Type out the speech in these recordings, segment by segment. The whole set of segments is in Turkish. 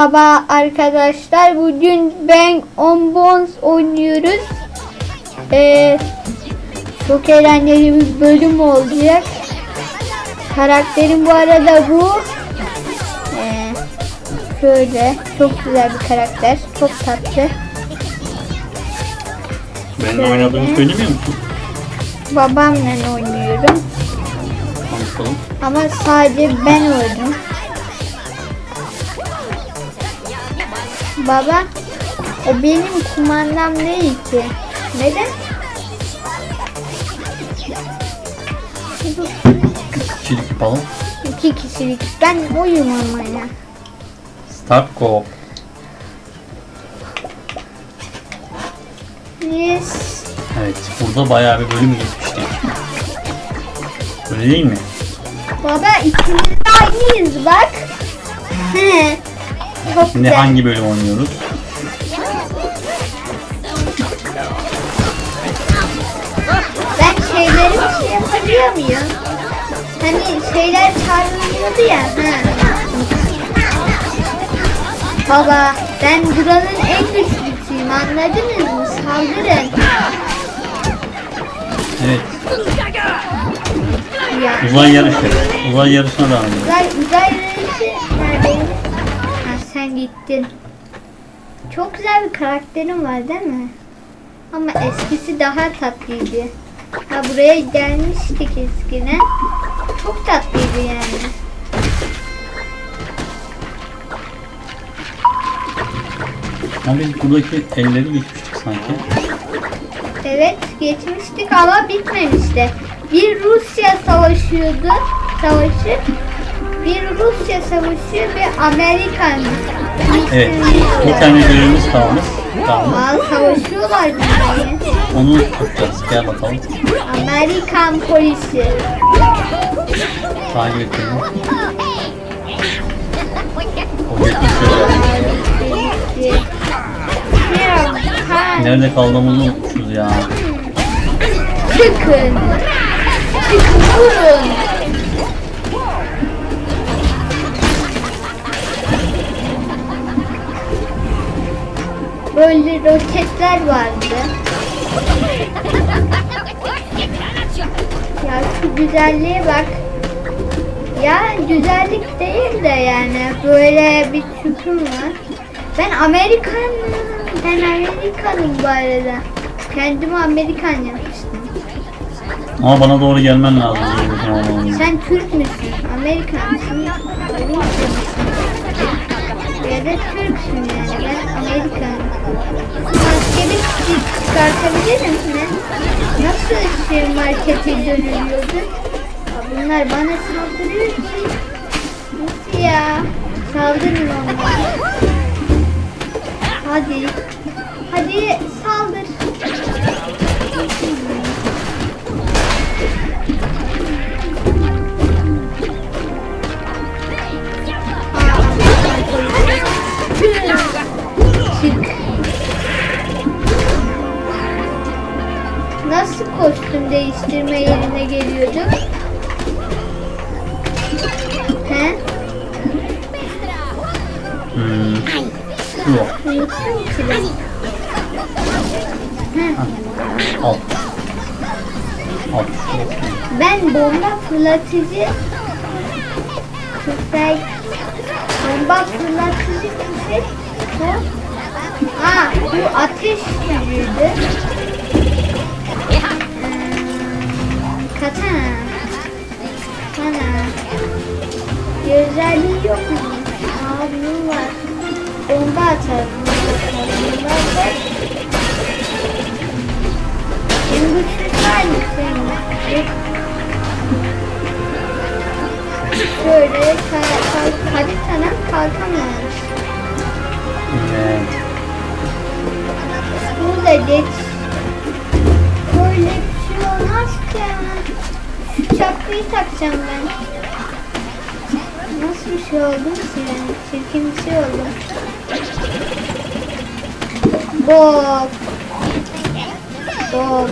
Merhaba arkadaşlar. Bugün ben On Bones oynuyoruz. Ee, çok eğlenceli bir bölüm olacak. Karakterim bu arada bu. Ee, şöyle çok güzel bir karakter. Çok tatlı. Benimle oynadığını söylemiyor musun? Babamla oynuyorum. Konuşalım. Ama sadece ben oynadım. Baba, o benim kumandam değil ki. Neden? Kişilik yapalım. İki kişilik. Ben oyum ama ya. Start co Yes. Evet. Burada bayağı bir bölüm geçmiştik. Öyle değil mi? Baba ikimiz de aynıyız bak. He. Çok Şimdi güzel. hangi bölüm oynuyoruz? Ben şeyleri bir şey yapabiliyor muyum? Hani şeyler çağrılıyordu ya. Ha. Baba ben buranın en güçlüsüyüm anladınız mı? Saldırın. Evet. Ya. Uzay yarışı. Uzay yarışına devam ediyoruz. Uzay, uzay reisi neredeydi? Gittin. Çok güzel bir karakterin var değil mi? Ama eskisi daha tatlıydı. Ha buraya gelmiştik eskiden. Çok tatlıydı yani. Ama biz buradaki elleri geçmiştik sanki. Evet geçmiştik ama bitmemişti. Bir Rusya savaşıyordu. Savaşı. Bir Rusya savaşı ve Amerikan. Evet. Bir tane görevimiz kalmış. Tamam. Aa, savaşıyorlar birbirine. Onu tutacağız. Gel bakalım. Amerikan polisi. Takip. O ha, Nerede kaldığımızı unutmuşuz ya. Çıkın. Çıkın vurun. Böyle roketler vardı. Ya şu güzelliğe bak. Ya güzellik değil de yani böyle bir çüküm var. Ben Amerikanım. Ben Amerikanım bu arada. Kendimi Amerikan yapmıştım. Ama bana doğru gelmen lazım. Sen Türk müsün? Amerikan mısın? Ya da Türksün yani. Ben Amerikanım. Maskeli çi- çıkartabilirim mi? Nasıl şey markete dönülüyordu? Bunlar bana saldırıyor ki. Nasıl ya? Saldırın onlara. Hadi. Hadi saldır. Kostüm değiştirme yerine geliyordu? He? Hmm. Şu. Unuttum ki ben. He. Al. Al. Ben bomba fırlatıcı tüfek bomba fırlatıcı tüfek Aa, bu ateş gücüydü. Katana. Bir özelliği yok mu? Aa, var. Bomba atar. Bunlar var. En güçlü hangisi? Şöyle ka- ka- haritadan kalkamıyoruz. Evet. Burada geç. Böyle bir şey ki. Şu çapkıyı takacağım ben. Nasıl bir şey oldu ki yani? Çirkin bir şey oldu. Bob. Bob.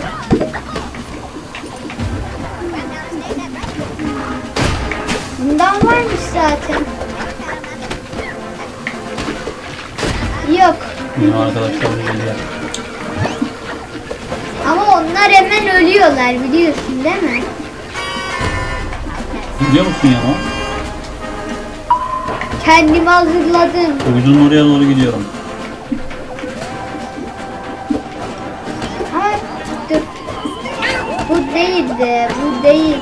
Bundan varmış zaten. Yok. Benim arkadaşlar da geliyor. Ama onlar hemen ölüyorlar biliyorsun değil mi? Biliyor musun ya? Kendimi hazırladım. Uydunun oraya doğru gidiyorum. Ama dur. Bu değildi. Bu değil.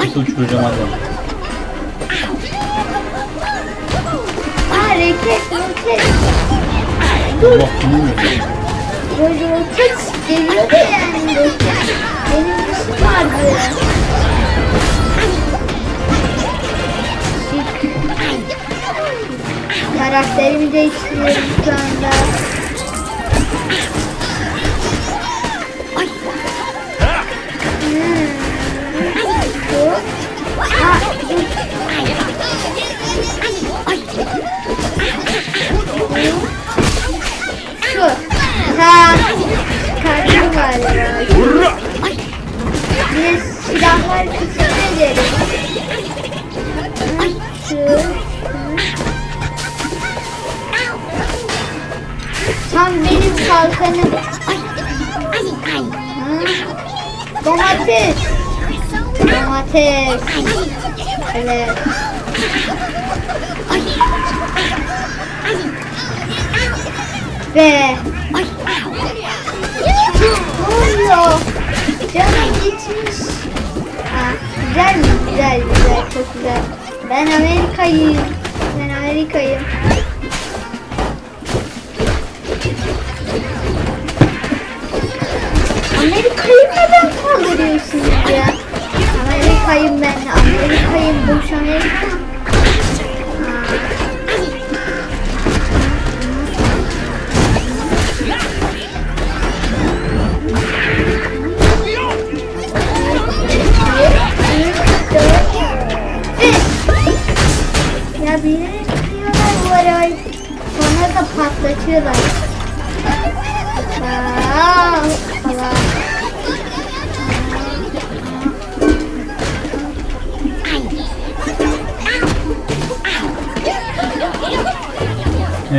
İkisi uçuracağım hadi. Aa roket. Dur. Bunu mu veriyor? Böyle roket geliyordu yani. Benim işim vardı. Karakterimi değiştiriyorum şu anda. Şu. Ha. Kartım galiba. Bir de silahlar kısmına gelelim. Tam benim kalkanım. Ha. Domates. Domates. Evet. Ve oluyor? Canım gitmiş. Ha, güzel mi? Güzel, güzel, çok güzel. Ben Amerika'yım. Ben Amerika'yım. Kaldırıyorsunuz ya? Amerika'yım ben. Amerika'yım. Boş Amerika. Ya bir yere kırıyorlar bu arabayı. Sonra da patlatıyorlar.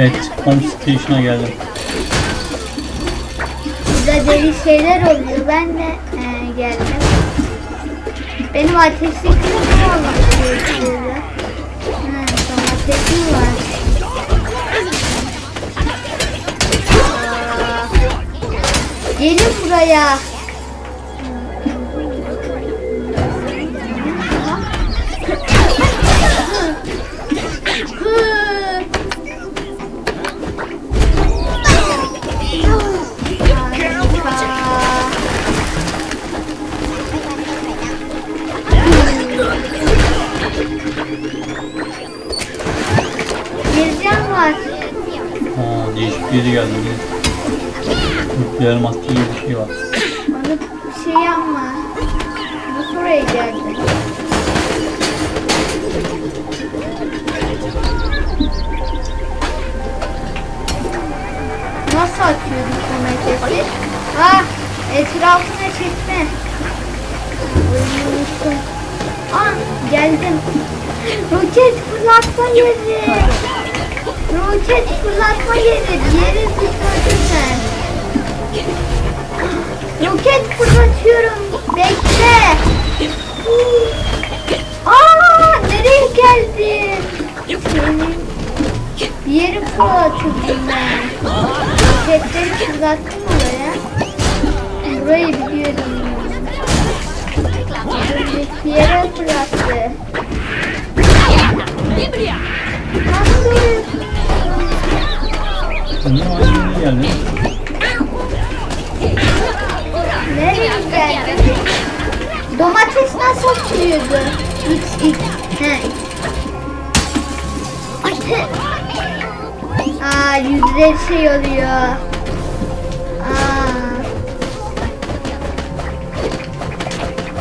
Evet, home station'a geldim. Burada deli şeyler oluyor. Ben de e, geldim. Benim ateşli kırmızı olmak gerekiyordu. Ha, domatesim var. Aa, Gelin buraya. Değişik biri geldi. Nükleer maske gibi bir şey var. Onu bir şey yapma. Bu buraya geldi. Nasıl atıyorduk bu nefesi? Ah, etrafına çekme. Unuttum. Ah, geldim. Roket fırlatma yeri. Roket fırlatma yeri. Yeri sen. Roket fırlatıyorum. Bekle. Aa, nereye geldin? Senin bir yeri fırlatıyorum ben. Roketleri fırlattım oraya. Burayı biliyorum. Domates nasıl açılıyordu? X, X. He. Aa yüzleri şey oluyor. Aa.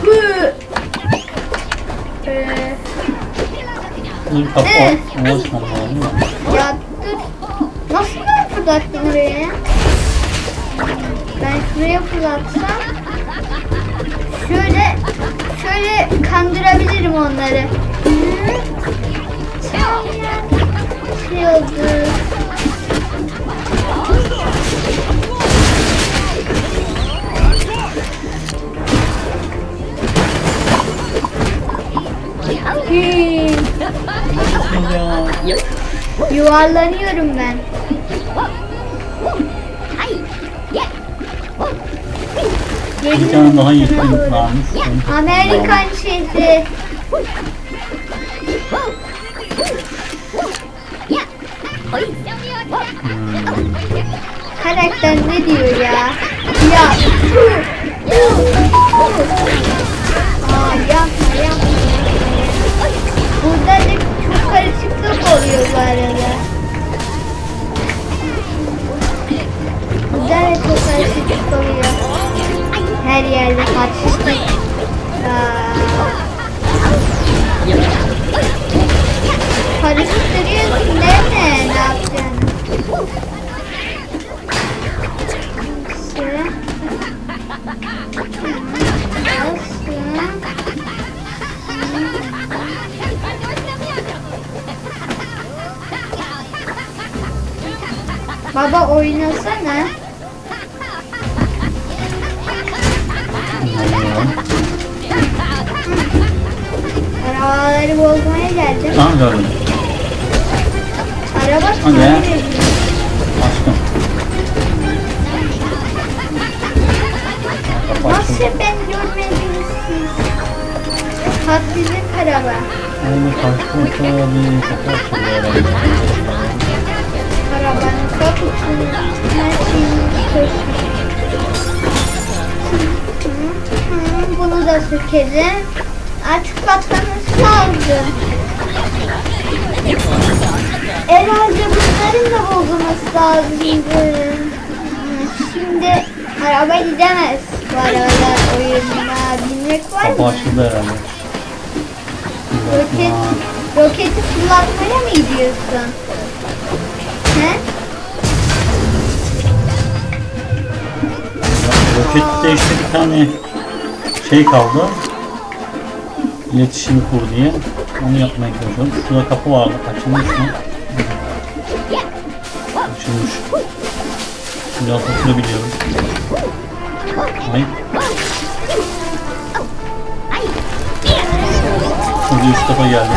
Hı. Ee, Bunu kapı Evet. lazım da. dur. Nasıl ben fırlattım oraya? Ben şuraya fırlatsam böyle kandırabilirim onları. Şey oldu. Yuvarlanıyorum ben. Bir tane daha yeşillik varmış. Amerikan. Hmm. Karakter ne diyor ya? Ya. Aa yapma yapma. Burada da çok karışıklık oluyor bu arada. Burada da çok karışıklık oluyor. Her yerde karışıklık. Aa. Da sökelim. Artık patlaması lazım. Herhalde bunların da bozulması lazımdı. Hı, Şimdi araba gidemez. Bu arabalar oyununa binmek var mı? açıldı herhalde. Roket, roketi fırlatmaya mı gidiyorsun? He? Rokette işte bir tane şey kaldı. İletişimi kur diye. Onu yapmaya çalışıyorum. Şurada kapı vardı. Açılmış mı? Açılmış. Biraz oturabiliyorum. Ay. Şurada üst tarafa geldim.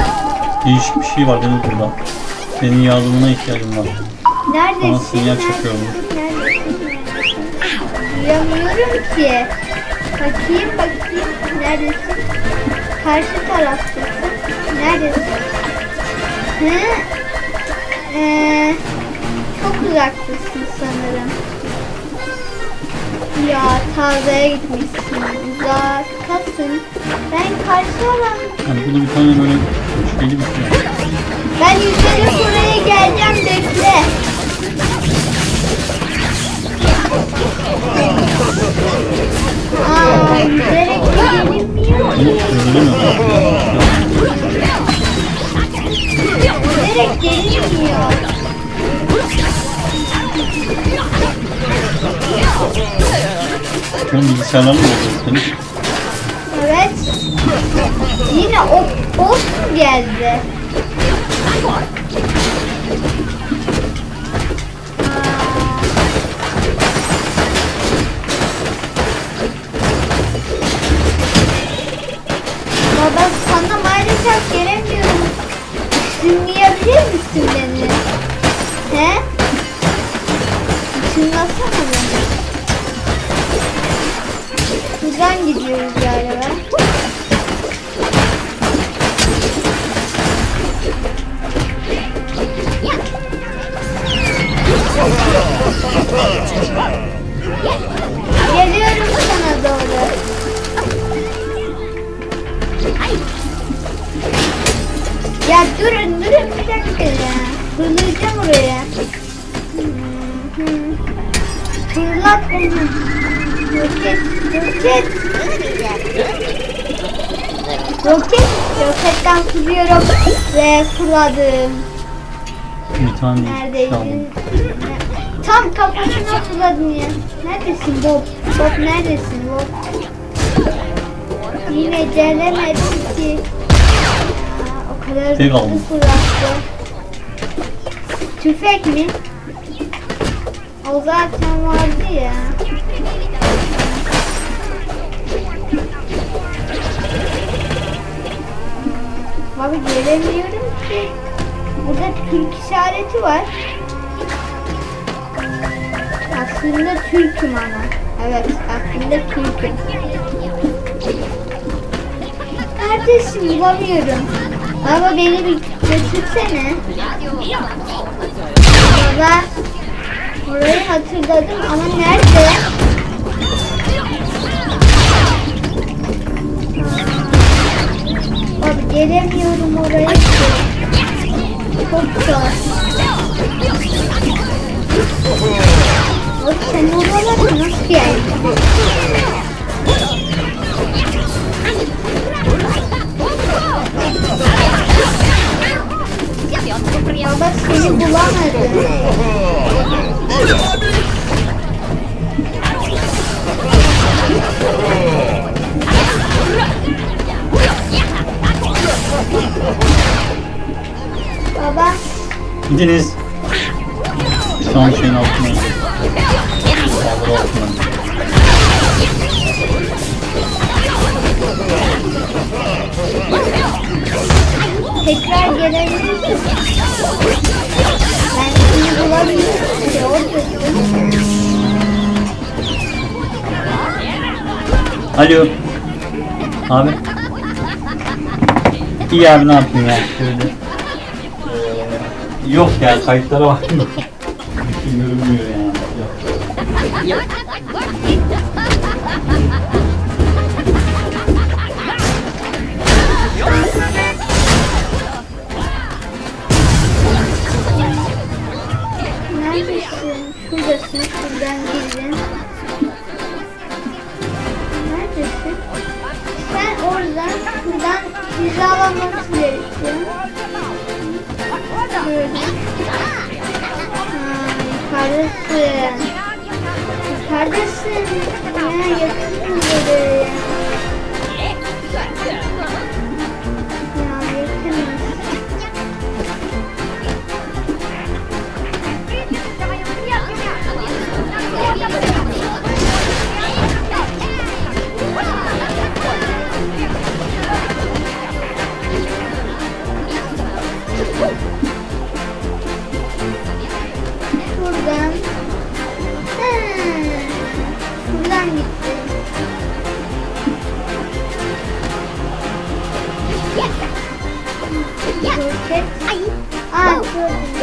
Değişik bir şey var benim burada. Senin yardımına ihtiyacım var. Neredesin? Ama sinyal çekiyorum. Neredesin? Duyamıyorum ki. Bakayım bakayım. Neredesin? Karşı taraftasın. Neredesin? He? Ee, çok uzaktasın sanırım. Ya tazeye gitmişsin. Uzaktasın. Ben karşı alan. Yani burada bir tane böyle şeyli bir şey. Ben yüzerek oraya geleceğim bekle. Senin bilgisayarlarla mı senin? Evet. Yine o boss geldi? Maalesef gelemiyorum. Işınlayabilir misin beni? He? Işınlasana beni. Buradan gidiyoruz galiba. Geliyorum sana doğru. Ya durun durun bir dakika ya. Fırlayacağım oraya. Hı hı. Fırlat beni. Roket, roket. Roket, roketten fırlıyorum ve fırladım. Bir tane Neredeydin? Tam kafasına fırladın ya. Neredesin Bob? Bob neredesin Bob? Yine gelemedin ki. Aldım. fırlattı. Tüfek mi? O zaten vardı ya. Abi göremiyorum ki. Burada Türk işareti var. Aslında Türk'üm ama. Evet aslında Türk'üm. Neredesin bulamıyorum. Baba beni bir götürsene. Baba. Orayı hatırladım ama nerede? Abi gelemiyorum oraya. Çok zor. Abi sen oralara nasıl geldin? Baba seni bulamadım. Baba Gidiniz. Son şeyin altına. Altına. Tekrar gelebilir? Ben seni bulamıyorum. Alo. Abi. İyi abi ne yapayım ya? Şöyle. Yok ya kayıtlara baktım. Yukarıdasın. Ya yakın buraya. Gördüm,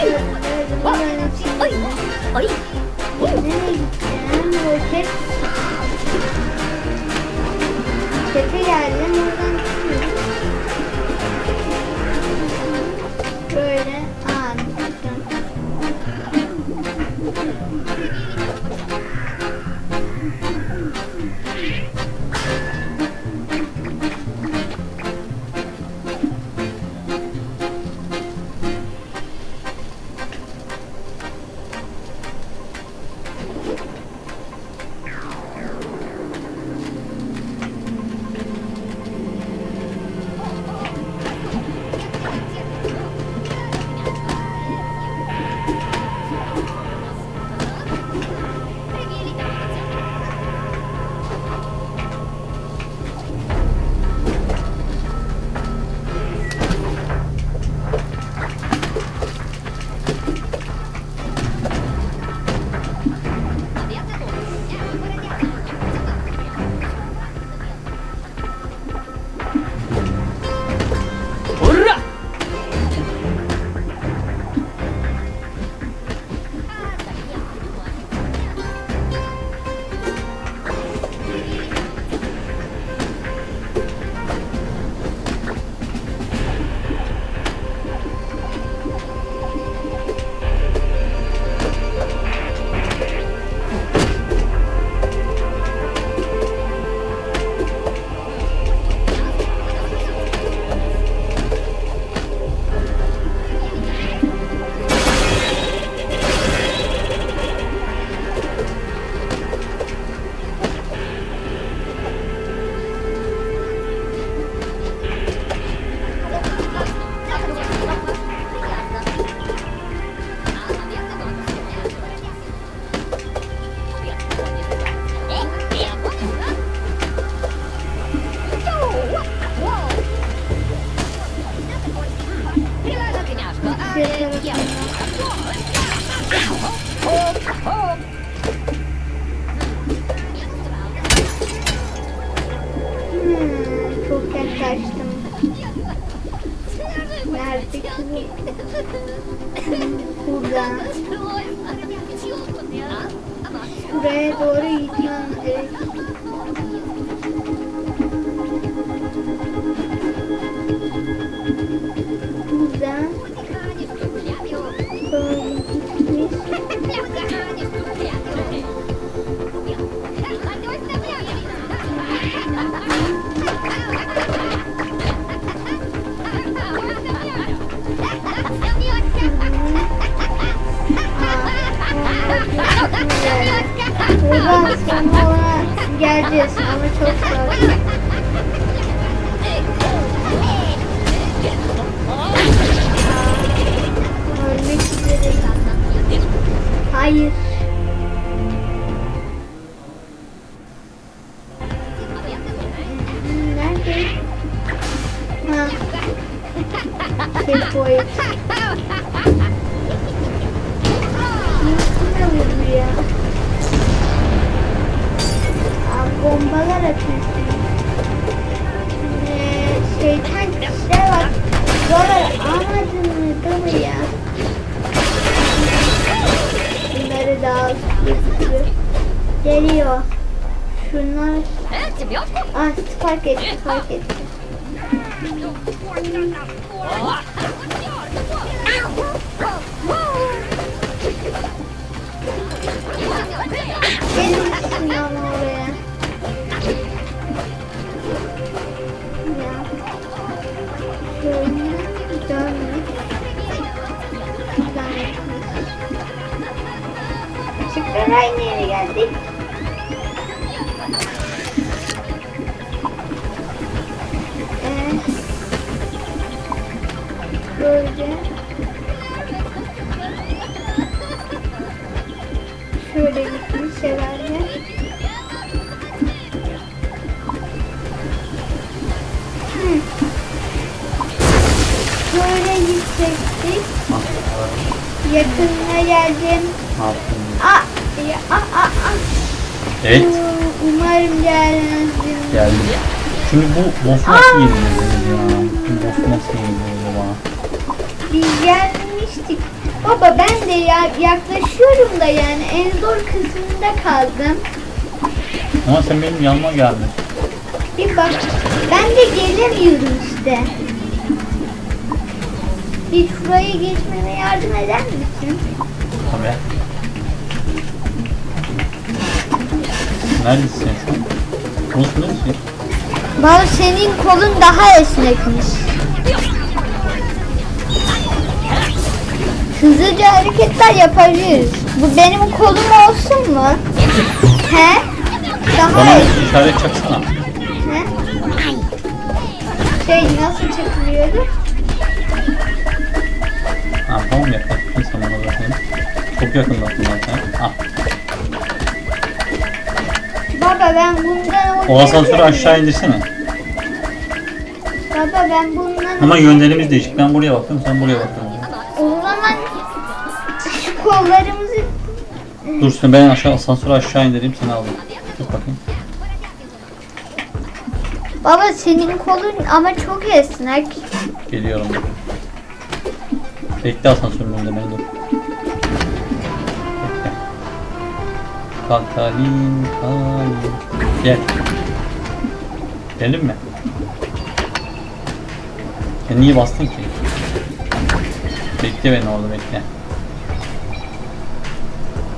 gördüm. Bunların içinde. Nereye gideceğim? Roket. Rokete geldim. Oradan çıkıyorum. Böyle. Buradan sonra geleceğiz ama çok zor. Hayır. Şunlar. Ah fark etti fark etti. Gelin ama oraya. Ya. Şöyle dönme. Tekrar aynı yere geldik. Böyle. Şöyle gitmiş herhalde. Böyle gidecektik. Yakınına geldim. Aa, ya, aa, aa. Evet. Umarım gelmez. Geldi. Şimdi bu boss nasıl yeniliyor ya? Bu boss nasıl yeniliyor acaba? Biz gelmiştik. Baba ben de ya, yaklaşıyorum da yani en zor kısmında kaldım. Ama sen benim yanıma geldin. Bir bak ben de gelemiyorum işte. Bir şurayı geçmeme yardım eder misin? Tabii. Neredesin sen şu an? Neresi? Baba senin kolun daha esnekmiş. Hızlıca hareketler yapabiliriz. Bu benim kolum olsun mu? He? Daha Bana işaret çaksana. He? Şey nasıl çekiliyordu? Ha tamam yaklaştın sen bana zaten. Çok yakındasın zaten. Ah. Baba ben bundan O asansörü aşağı indirsene. Baba ben bundan Ama yönlerimiz değişik. Ben buraya bakıyorum, sen buraya bakıyorsun. Dur sen ben aşağı asansörü aşağı indireyim seni alayım. Dur bakayım. Baba senin kolun ama çok esnek. Geliyorum. Bekle asansörün önünde beni dur. Bekle. Kalin. Gel. Geldin mi? Ya niye bastın ki? Bekle beni orada bekle.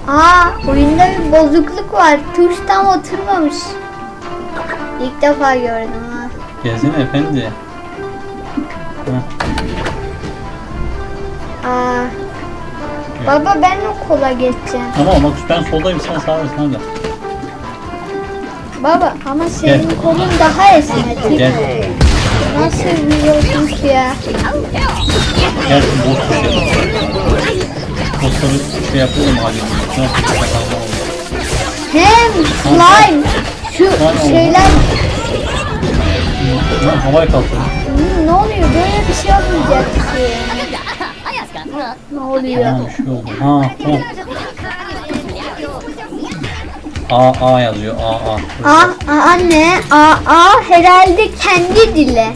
Aa oyunda bir bozukluk var. Tuş tam oturmamış. İlk defa gördüm ha. Gelsene efendi. Aa. Baba ben o kola geçeceğim. Ama bak ben soldayım sen sağdasın hadi. Baba ama senin kolun daha esnek. Gel. Nasıl biliyorsun ki ya? Gel boş bir şey yapalım. Boşları şey yapalım hadi. Hem slime. Şu şeyler Lan havaya kalkalım. Hmm, ne oluyor? Böyle bir şey olmayacak ki. Ne oluyor? Ha bir şey oldu. Ha tamam. A A yazıyor. A A. Aa, aa anne, aa, aa herhalde kendi dili.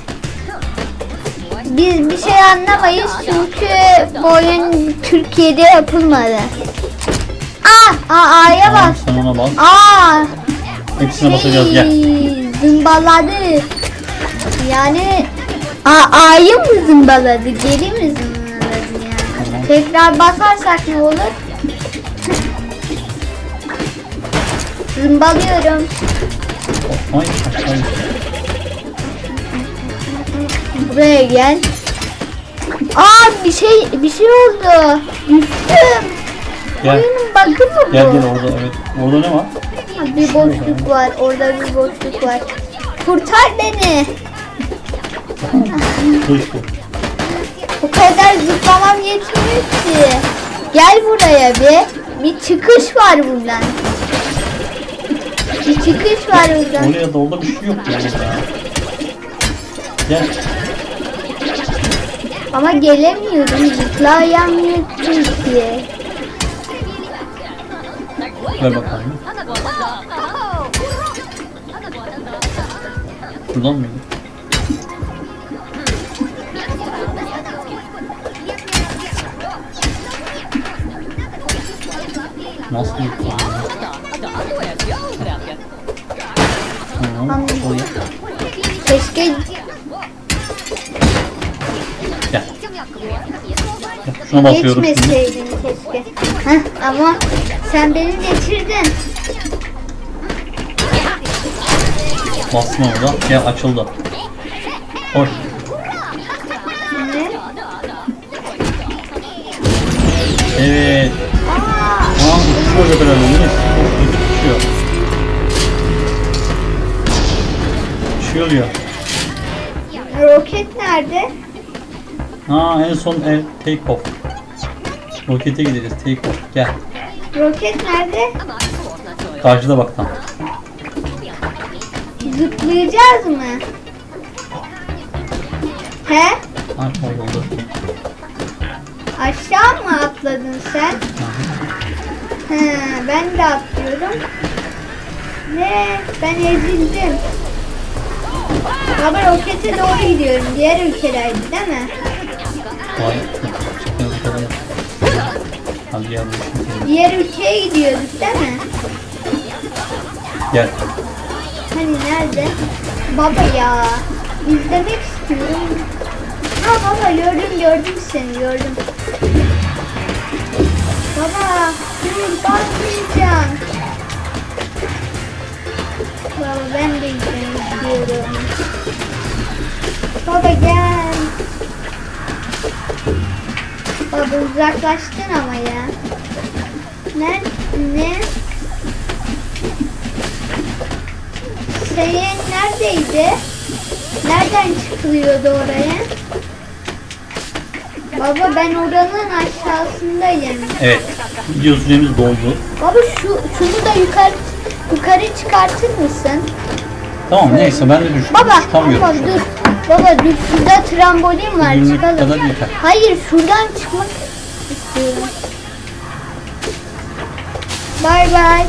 biz bir şey anlamayız çünkü bu oyun Türkiye'de yapılmadı. Aa, A'ya Tamam, bas. sen ona bas. Aa, Hepsine basacağız gel. şey, zımbaladı. Yani Aa, A'yı mı zımbaladı? Geri mi zımbaladı yani? Tekrar basarsak ne olur? Zımbalıyorum. Ay aşağı. Buraya gel. Aa bir şey bir şey oldu. Düştüm. Gel. Oyunun bug'ı mı bu? Gel gel orada evet. Orada ne var? Bir boşluk var. Orada bir boşluk var. Kurtar beni. Düştü. Bu kadar zıplamam yetmiyor ki. Gel buraya bir. Bir çıkış var buradan. Bir çıkış var buradan. Oraya da orada bir şey yok yani. Gel. Ama gelemiyorum. Zıplayamıyorum ki. Ver bakalım. Buradan mıydı? Nasıl bir Tamam. Anladım. Oraya. Keşke Gel. Gel. Şuna basıyorum şimdi. geçmeseydin keşke. Heh, ama sen beni geçirdin. Bastım orada. Gel açıldı. Hoş. Evet. Aa, uçuyor da herhalde değil mi? Uçuyor. Uçuyor ya. roket nerede? Ha en son el take off. Rokete gideceğiz take off. Gel. Roket nerede? Karşıda bak tam. Zıplayacağız mı? He? Ha kayboldu. Aşağı mı atladın sen? He, ben de atlıyorum. Ve ben ezildim. Baba rokete doğru gidiyorum. Diğer ülkelerdi değil mi? Vay. Hadi gel Diğer ülkeye gidiyorduk değil mi? Gel. Hani nerede? Baba ya. İzlemek istiyorum. Ha baba gördüm gördüm seni gördüm. Baba dur basmayacağım. Baba ben de izlemek istiyorum. Baba gel. Baba uzaklaştın ama ya. Ne? Ne? Senin neredeydi? Nereden çıkılıyordu oraya? Baba ben oranın aşağısındayım. Evet. Video süremiz doldu. Baba şu şunu da yukarı yukarı çıkartır mısın? Tamam neyse ben de düştüm. Baba, Çıkamıyorum baba şu an. dur. Baba dur şurada trambolin var Günlük çıkalım. kadar yeter. Hayır şuradan çıkmak istiyorum. Bay bay.